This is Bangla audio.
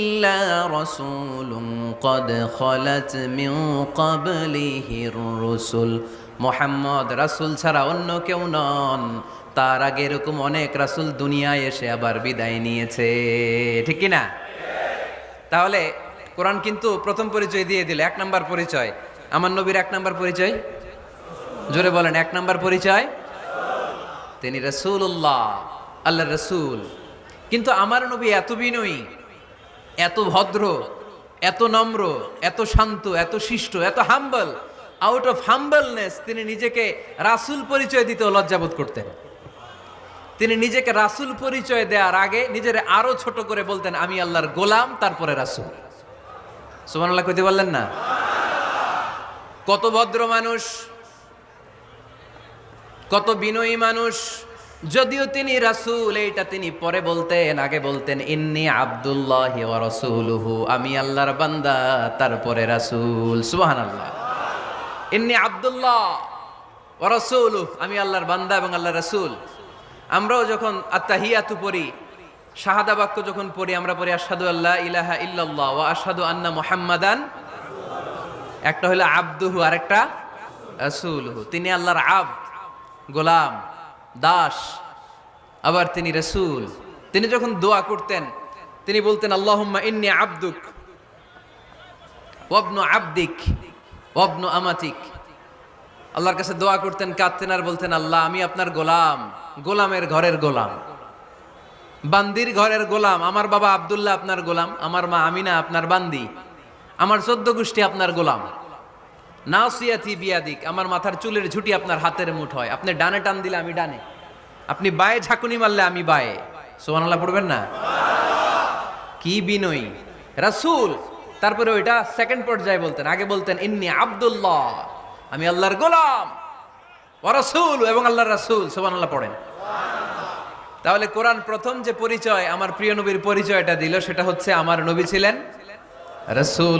إلا رسول قد خلت من قبله الرسل মোহাম্মদ রাসূল ছাড়া অন্য কেউ নন তার আগে এরকম অনেক রাসূল দুনিয়ায় এসে আবার বিদায় নিয়েছে ঠিক কি না তাহলে কোরআন কিন্তু প্রথম পরিচয় দিয়ে দিল এক নাম্বার পরিচয় আমার নবীর এক নাম্বার পরিচয় জোরে বলেন এক নাম্বার পরিচয় তিনি রসুল্লাহ আল্লাহ রসুল কিন্তু আমার নবী এত বিনয়ী এত ভদ্র, এত নম্র, এত শান্ত, এত শিষ্ট, এত হাম্বল আউট অফ হাম্বলনেস তিনি নিজেকে রাসুল পরিচয় দিতে লজ্জাবোধ করতেন। তিনি নিজেকে রাসুল পরিচয় দেওয়ার আগে নিজের আরও ছোট করে বলতেন, আমি আল্লাহর গোলাম, তারপরে রাসুল। সুবহানাল্লাহ কইতে বললেন না? কত ভদ্র মানুষ, কত বিনয়ী মানুষ যদিও তিনি রাসূল, এইটা তিনি পরে বলতেন, আগে বলতেন, ইন্নি আব্দুল্লাহ রাসূলুহু আমি আল্লাহর বান্দা, তারপরে রাসূল। সুবহানাল্লাহ। ইন্নি আব্দুল্লাহ ওয়া রাসূলুহু আমি আল্লাহর বান্দা এবং আল্লাহ রাসূল। আমরাও যখন আত্তাহিয়াতু পড়ি, শাহাদা বাক্য যখন পড়ি, আমরা পড়ি আসাদু আল্লাহ ইলাহা ইল্লাল্লাহ ওয়া আশহাদু আন্না মুহাম্মাদান একটা হলো আব্দুহু, আরেকটা রাসূলুহু। তিনি আল্লাহর আব্দ, গোলাম। দাস, আবার তিনি রসুল। তিনি যখন দোয়া করতেন, তিনি বলতেন, আল্লাহুম্মা ইন্নি আব্দুক ওয়াবনু আব্দিক ওয়াবনু আমাতিক। আল্লাহর কাছে দোয়া করতেন, কাঁদতেন আর বলতেন, আল্লাহ, আমি আপনার গোলাম, গোলামের ঘরের গোলাম। বান্দির ঘরের গোলাম, আমার বাবা আব্দুল্লাহ আপনার গোলাম, আমার মা আমিনা আপনার বান্দি, আমার চোদ্দ গোষ্ঠী আপনার গোলাম। নাসিয়াতি বিয়াদিক, আমার মাথার চুলের ঝুটি আপনার হাতের মুঠ হয়। আপনি ডানে টান দিলে আমি ডানে। আপনি বায়ে ঝাঁকুনি মারলে আমি বায়ে। সোহানাল্লাহ পড়বেন না? কি বিনয়ী। রাসূল, তারপরে ওইটা সেকেন্ড পর্যায়ে বলতেন। আগে বলতেন, ইন্নি আব্দুল্লাহ, আমি আল্লাহর গোলাম। ও রাসূল এবং আল্লাহর রাসূল। সুবহানাল্লাহ পড়েন। তাহলে কোরআন প্রথম যে পরিচয় আমার প্রিয় নবীর পরিচয়টা দিল, সেটা হচ্ছে আমার নবী ছিলেন রাসূল।